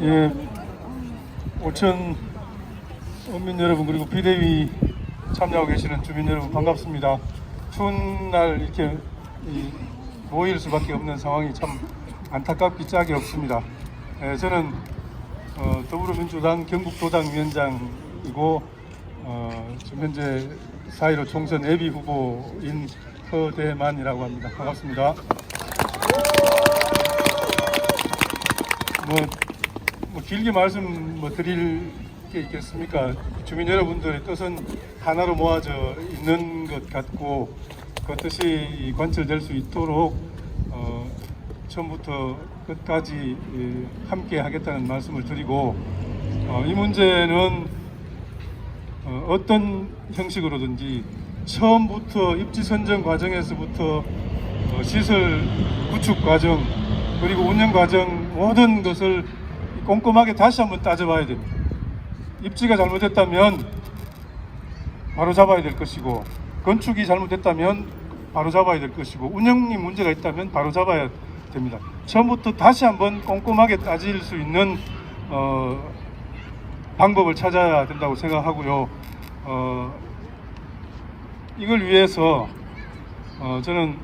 예, 오천 어민 여러분 그리고 비대위 참여하고 계시는 주민 여러분 반갑습니다. 추운 날 이렇게 이 모일 수밖에 없는 상황이 참 안타깝기 짝이 없습니다. 예, 저는 어, 더불어민주당 경북도당 위원장이고 어, 지금 현재 4.15 총선 예비 후보인 허대만이라고 합니다. 반갑습니다. 뭐, 뭐 길게 말씀 뭐 드릴 게 있겠습니까? 주민 여러분들의 뜻은 하나로 모아져 있는 것 같고 그 뜻이 관철될 수 있도록 어, 처음부터 끝까지 예, 함께 하겠다는 말씀을 드리고 어, 이 문제는 어, 어떤 형식으로든지 처음부터 입지 선정 과정에서부터 어, 시설 구축 과정 그리고 운영 과정 모든 것을 꼼꼼하게 다시 한번 따져봐야 됩니다. 입지가 잘못됐다면 바로 잡아야 될 것이고 건축이 잘못됐다면 바로 잡아야 될 것이고 운영이 문제가 있다면 바로 잡아야 됩니다. 처음부터 다시 한번 꼼꼼하게 따질 수 있는 어, 방법을 찾아야 된다고 생각하고요. 어, 이걸 위해서 어, 저는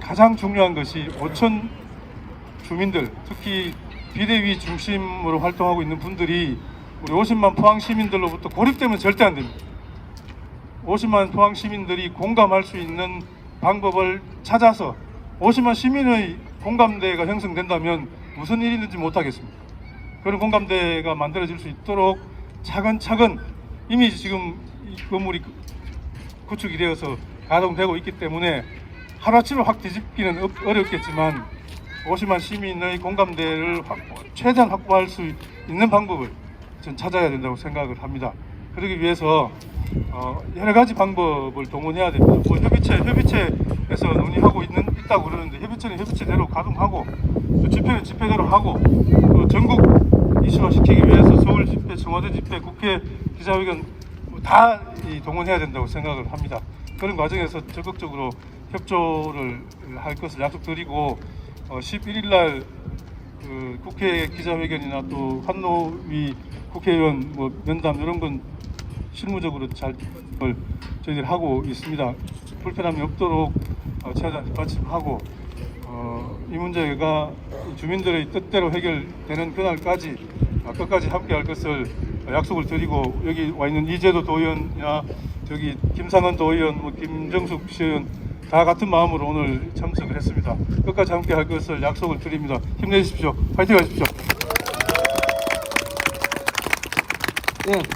가장 중요한 것이 오천 주민들, 특히 비대위 중심으로 활동하고 있는 분들이 우리 50만 포항 시민들로부터 고립되면 절대 안 됩니다. 50만 포항 시민들이 공감할 수 있는 방법을 찾아서 50만 시민의 공감대가 형성된다면 무슨 일이 있는지 못하겠습니다. 그런 공감대가 만들어질 수 있도록 차근차근 이미 지금 이 건물이 구축이 되어서 가동되고 있기 때문에 하루아침에 확 뒤집기는 어- 어렵겠지만 50만 시민의 공감대를 확보- 최대한 확보할 수 있는 방법을 전 찾아야 된다고 생각을 합니다. 그러기 위해서 어, 여러 가지 방법을 동원해야 됩니다. 뭐 협의체, 협의체에서 논의하고 있는 있다고 그러는데 협의체는 협의체대로 가동하고 또 집회는 집회대로 하고 또 전국 이슈화 시키기 위해서 서울 집회, 청와대 집회, 국회 기자회견 뭐다이 동원해야 된다고 생각을 합니다. 그런 과정에서 적극적으로 협조를 할 것을 약속드리고 어, 11일 날 그 국회 기자회견이나 또 한노위 국회의원 뭐 면담 이런 건 실무적으로 잘을 저희들이 하고 있습니다. 불편함이 없도록 어, 최대한 뒷받침하고 어, 이 문제가 주민들의 뜻대로 해결되는 그날까지 어, 끝까지 함께할 것을 약속을 드리고 여기 와 있는 이재도 도의원이나 저기 김상은 도의원, 뭐 김정숙 시의원 다 같은 마음으로 오늘 참석을 했습니다. 끝까지 함께 할 것을 약속을 드립니다. 힘내십시오. 파이팅 하십시오. 예.